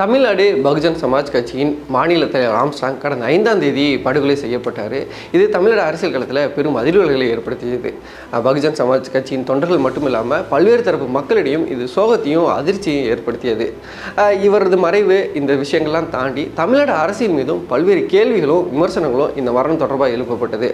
தமிழ்நாடு பகுஜன் சமாஜ் கட்சியின் மாநில தலைவர் ஆம்ஸ்டாங் கடந்த ஐந்தாம் தேதி படுகொலை செய்யப்பட்டார். இது தமிழ்நாடு அரசியல் களத்தில் பெரும் அதிர்வுகளை ஏற்படுத்தியது. பகுஜன் சமாஜ் கட்சியின் தொண்டர்கள் மட்டும் இல்லாமல் பல்வேறு தரப்பு மக்களிடையும் இது சோகத்தையும் அதிர்ச்சியையும் ஏற்படுத்தியது. இவரது மறைவு இந்த விஷயங்கள்லாம் தாண்டி தமிழ்நாடு அரசியல் மீதும் பல்வேறு கேள்விகளும் விமர்சனங்களும் இந்த மரணம் தொடர்பாக எழுப்பப்பட்டது.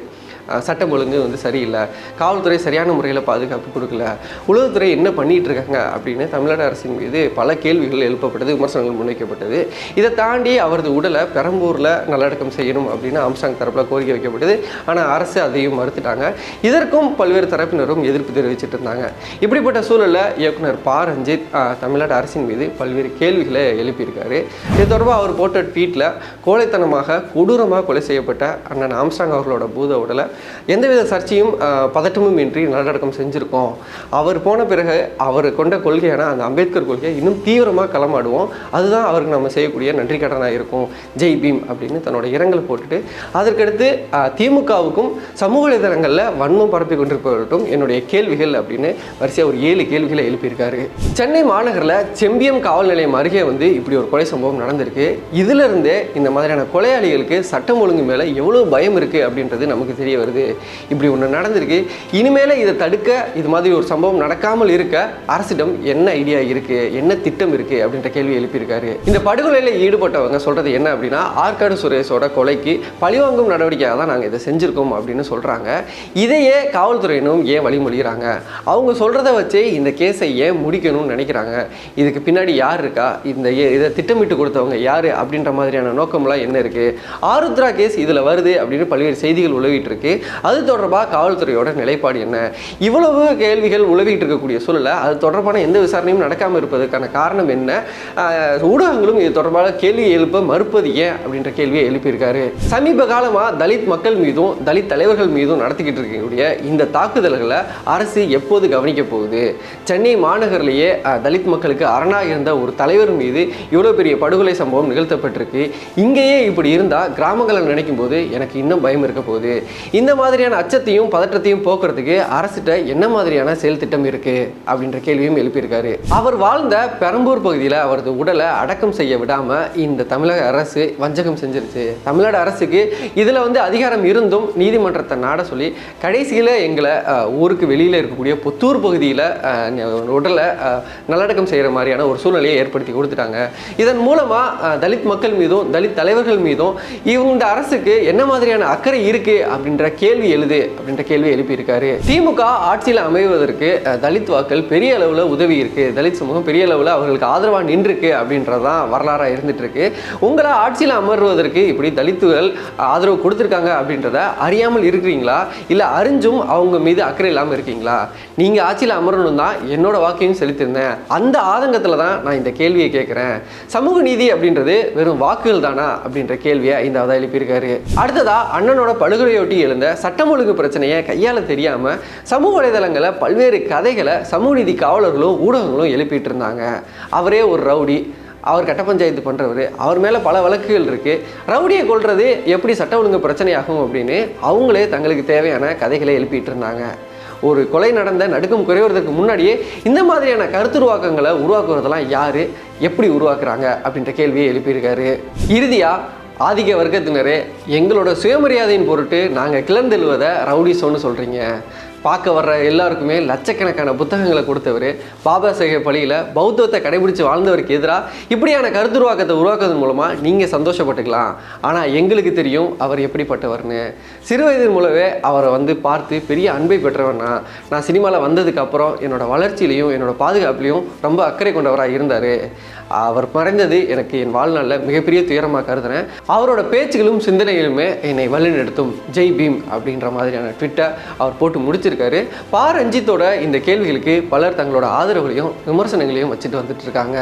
சட்டம் ஒழுங்கு வந்து சரியில்லை. காவல்துறை சரியான முறையில் பாதுகாப்பு கொடுக்கல. உளவுத்துறை என்ன பண்ணிட்டு இருக்காங்க அப்படின்னு தமிழ்நாடு அரசின் மீது பல கேள்விகள் எழுப்பப்பட்டது விமர்சனங்கள் முன்வைக்கப்பட்டது. இதை தாண்டி அவரது உடலை பெரம்பூரில் நல்லடக்கம் செய்யணும் அப்படின்னு அம்சாங் தரப்பில் கோரிக்கை வைக்கப்பட்டது. ஆனால் அரசு அதையும் மறுத்துட்டாங்க. இதற்கும் பல்வேறு தரப்பினரும் எதிர்ப்பு தெரிவிச்சிட்டு இருந்தாங்க. இப்படிப்பட்ட சூழலில் இயக்குனர் பா. ரஞ்சித் தமிழ்நாடு அரசின் மீது பல்வேறு கேள்விகளை எழுப்பியிருக்காரு. இது தொடர்பாக அவர் போட்ட ட்வீட்டில் கோழைத்தனமாக கொடூரமாக கொலை செய்யப்பட்ட அண்ணன் ஆம்ஸ்டாங் அவர்களோட பூத உடலை எந்தவித சர்ச்சையும் பதட்டமும் இன்றி நல்லடக்கம் செஞ்சுருக்கோம். அவர் போன பிறகு அவர் கொண்ட கொள்கையான அந்த அம்பேத்கர் கொள்கையை இன்னும் தீவிரமாக களமாடுவோம். அதுதான் அவருக்கு நம்ம செய்யக்கூடிய நன்றி கடனாக இருக்கும். ஜெய் பீம் அப்படின்னு தன்னோட இரங்கலை போட்டுட்டு அதற்கடுத்து திமுகவுக்கும் சமூக வலைதளங்களில் வன்மம் பரப்பி கொண்டிருப்பவர்களும் என்னுடைய கேள்விகள் அப்படின்னு வரிசையாக ஒரு ஏழு கேள்விகளை எழுப்பியிருக்காரு. சென்னை மாநகரில் செம்பியம் காவல் நிலையம் அருகே வந்து இப்படி ஒரு கொலை சம்பவம் நடந்திருக்கு. இதிலிருந்தே இந்த மாதிரியான கொலையாளிகளுக்கு சட்டம் ஒழுங்கு மேலே எவ்வளோ பயம் இருக்குது அப்படின்றது நமக்கு தெரிய வருது. இப்படி ஒன்று நடந்திருக்கு. இனிமேல் இதை தடுக்க இது மாதிரி ஒரு சம்பவம் நடக்காமல் இருக்க அரசிடம் என்ன ஐடியா இருக்குது என்ன திட்டம் இருக்குது அப்படின்ற கேள்வி எழுப்பியிருக்காரு. இந்த படுகொலையில் ஈடுபட்டவங்க சொல்கிறது என்ன அப்படின்னா ஆற்காடு சுரேஷோட கொலைக்கு பழிவாங்கும் நடவடிக்கையாக தான் நாங்கள் இதை செஞ்சுருக்கோம் அப்படின்னு சொல்கிறாங்க இதையே காவல்துறையினரும் ஏன் வழிமொழிகிறாங்க? அவங்க சொல்கிறத வச்சே இந்த கேஸை ஏன் முடிக்கணும்னு நினைக்கிறாங்க? இதுக்கு பின்னாடி யார் இருக்கா? இந்த இதை திட்டமிட்டு கொடுத்தவங்க யார்? அப்படின்ற மாதிரியான நோக்கம்லாம் என்ன இருக்குது ஆருத்ரா கேஸ் இதில் வருது அப்படின்னு பல்வேறு செய்திகள் உலவிட்டு இருக்கு. அது தொடர்பாக காவல்துறையோட நிலைப்பாடு என்ன? இவ்வளவு கேள்விகள் உலவிட்டு இருக்கக்கூடிய சூழலை அது தொடர்பான எந்த விசாரணையும் நடக்காமல் இருப்பதற்கான காரணம் என்ன? ஊடகங்களும் இது தொடர்பாக கேள்வி எழுப்ப மறுப்பது ஏன்? அப்படின்ற கேள்வியை எழுப்பியிருக்காரு. சமீப காலமாக தலித் மக்கள் மீதும் தலித் தலைவர்கள் மீதும் நடத்திக்கிட்டு இருக்கக்கூடிய இந்த தாக்குதல்களை அரசு எப்போது கவனிக்க போகுது? சென்னை மாநகரிலேயே தலித் மக்களுக்கு அரணாக இருந்த ஒரு தலைவர் மீது இவ்வளோ பெரிய படுகொலை சம்பவம் நிகழ்த்தப்பட்டிருக்கு. இங்கேயே இப்படி இருந்தால் கிராமங்களை நினைக்கும் போது எனக்கு இன்னும் பயம் இருக்க போகுது. இந்த மாதிரியான அச்சத்தையும் பதற்றத்தையும் போக்குறதுக்கு அரசிட்ட என்ன மாதிரியான செயல் திட்டம் இருக்கு அப்படின்ற கேள்வியும் எழுப்பியிருக்காரு. அவர் வாழ்ந்த பெரம்பூர் பகுதியில் அவரது உடலை அடக்கம் செய்ய விடாம இந்த தமிழக அரசு வஞ்சகம் செஞ்சிருச்சு. தமிழ்நாடு அரசுக்கு இதில் வந்து அதிகாரம் இருந்தும் நீதிமன்றத்தை நாட சொல்லி கடைசியில் எங்களை ஊருக்கு வெளியில் இருக்கக்கூடிய புத்தூர் பகுதியில் உடலை நல்லடக்கம் செய்கிற மாதிரியான ஒரு சூழ்நிலையை ஏற்படுத்தி கொடுத்துட்டாங்க. இதன் மூலமாக தலித் மக்கள் மீதும் தலித் தலைவர்கள் மீதும் இவங்க இந்த அரசுக்கு என்ன மாதிரியான அக்கறை இருக்கு அப்படின்ற கேள்வி எழுது அப்படின்ற கேள்வி எழுப்பியிருக்காரு. திமுக ஆட்சியில் அமைவதற்கு தலித் வாக்கள் பெரிய அளவில் உதவி இருக்கு. தலித் சமூகம் பெரிய அளவில் அவர்களுக்கு ஆதரவாக நின்றுருக்கு அப்படின்றதான் வரலாறாக இருந்துட்டு இருக்கு உங்களை ஆட்சியில் அமர்வதற்கு இப்படி தலித்துகள் ஆதரவு கொடுத்துருக்காங்க அப்படின்றத அறியாமல் இருக்கிறீங்களா? இல்லை அறிஞ்சும் அவங்க மீது அக்கறை இல்லாமல் இருக்கீங்களா? நீங்கள் ஆட்சியில் அமரணும் தான் என்னோட வாக்கையும் செலுத்தியிருந்தேன். அந்த ஆதங்கத்தில் தான் நான் இந்த கேள்வியை கேட்குறேன். சமூக நீதி அப்படின்றது வெறும் வாக்குகள் தானா அப்படின்ற கேள்வியை ஐந்தாவதாக எழுப்பியிருக்காரு. அடுத்ததா அண்ணனோட படுகொலையொட்டி எழுந்த சட்டம் ஒழுங்கு பிரச்சனையை கையாள தெரியாமல் சமூக வலைதளங்களை பல்வேறு கதைகளை சமூக நீதி காவலர்களும் ஊடகங்களும் எழுப்பிட்டு இருந்தாங்க. அவரே ஒரு ரவுடி. அவர் கட்ட பஞ்சாயத்து பண்ணுறவர் அவர் மேலே பல வழக்குகள் இருக்குது ரவுடியை கொள்வது எப்படி சட்ட ஒழுங்கு பிரச்சனையாகும் அப்படின்னு அவங்களே தங்களுக்கு தேவையான கதைகளை எழுப்பிட்டு இருந்தாங்க. ஒரு கொலை நடந்த நடுக்கம் குறைவதற்கு முன்னாடியே இந்த மாதிரியான கருத்துருவாக்கங்களை உருவாக்குறதெல்லாம் யார்? எப்படி உருவாக்குறாங்க? அப்படின்ற கேள்வியை எழுப்பியிருக்காரு. இறுதியாக ஆதிக்க வர்க்கத்தினரே எங்களோட சுயமரியாதையின் பொருட்டு நாங்கள் கிளர்ந்தெழுவதை ரவுடிசோன்னு சொல்கிறீங்க பார்க்க வர்ற எல்லாருக்குமே லட்சக்கணக்கான புத்தகங்களை கொடுத்தவர். பாபா சாஹேப் பள்ளியில் பௌத்தத்தை கடைபிடிச்சு வாழ்ந்தவருக்கு எதிராக இப்படியான கருத்துருவாக்கத்தை உருவாக்குவதன் மூலமாக நீங்கள் சந்தோஷப்பட்டுக்கலாம். ஆனால் எங்களுக்கு தெரியும் அவர் எப்படிப்பட்டவர்னு. சிறு வயதின் மூலவே அவரை வந்து பார்த்து பெரிய அன்பை பெற்றவர்னா நான். சினிமாவில் வந்ததுக்கப்புறம் என்னோடய வளர்ச்சியிலையும் என்னோட பாதுகாப்புலையும் ரொம்ப அக்கறை கொண்டவராக இருந்தார். அவர் மறைந்தது எனக்கு என் வாழ்நாளில் மிகப்பெரிய துயரமாக கருதுறேன். அவரோட பேச்சுகளும் சிந்தனைகளுமே என்னை வழிநடத்தும். ஜெய் பீம் அப்படின்ற மாதிரியான ட்விட்டை அவர் போட்டு முடிச்சிருக்காரு பா ரஞ்சித்தோட இந்த கேள்விகளுக்கு பலர் தங்களோட ஆதரவுகளையும் விமர்சனங்களையும் வச்சுட்டு வந்துட்டு இருக்காங்க.